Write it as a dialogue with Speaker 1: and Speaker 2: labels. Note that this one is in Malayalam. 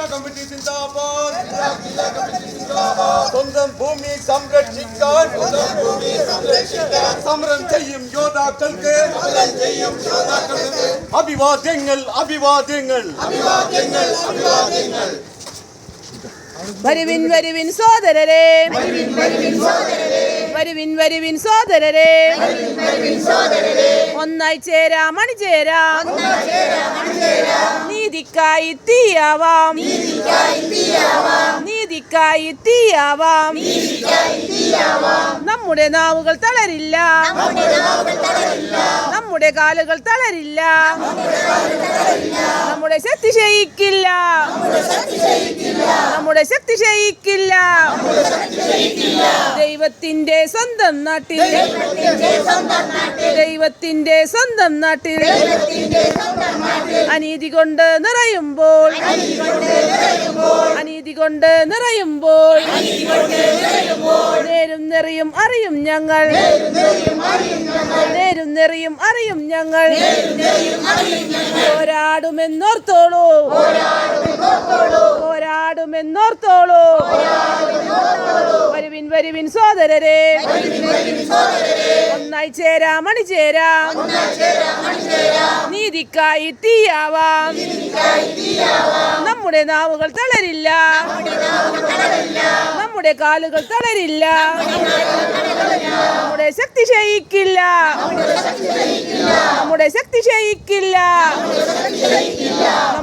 Speaker 1: ജില്ലാ കമ്മിറ്റി സിന്ദാബാദ് സ്വന്തം ഭൂമി സംരക്ഷിക്കാൻ സമരം ചെയ്യും യോദ്ധാക്കൾക്ക്. അഭിവാദ്യങ്ങൾ അഭിവാദ്യങ്ങൾ.
Speaker 2: വരുവിൻ വരുവിൻ സോദരരെ വരുവിൻ വരുവിൻ സോദരരെ ഒന്നായി ചേരാം അണിചേരാം നീതിക്കായി തീയാവാം. നീതിക്കായി തീയാവാം. നമ്മുടെ നാവുകൾ തളരില്ല. നമ്മുടെ കാലുകൾ തളരില്ല. നമ്മുടെ ശക്തി ക്ഷയിക്കില്ല. നമ്മുടെ ശക്തി ക്ഷയിക്കില്ല. ദൈവത്തിന്റെ സ്വന്തം നാട്ടിൽ. ദൈവത്തിന്റെ സ്വന്തം നാട്ടിൽ. അനീതി കൊണ്ട് നിറയുമ്പോൾ. അനീതി കൊണ്ട് നിറയുമ്പോൾ. നേരും നിറയും അറിയും ഞങ്ങൾ. നേരും നിറയും അറിയും ഞങ്ങൾ. പോരാടുമെന്നോർത്തോളൂ. പോരാടുമെന്നോർത്തോളൂ. വരുവിൻ സോദരരെ ഒന്നായി ചേരാം അണിചേരാം നീതിക്കായി തീയാവാം. നമ്മുടെ നാവുകൾ തളരില്ല. നമ്മുടെ കാലുകൾ തളരില്ല. നമ്മുടെ ശക്തി ക്ഷയിക്കില്ല. നമ്മുടെ ശക്തി ക്ഷയിക്കില്ല.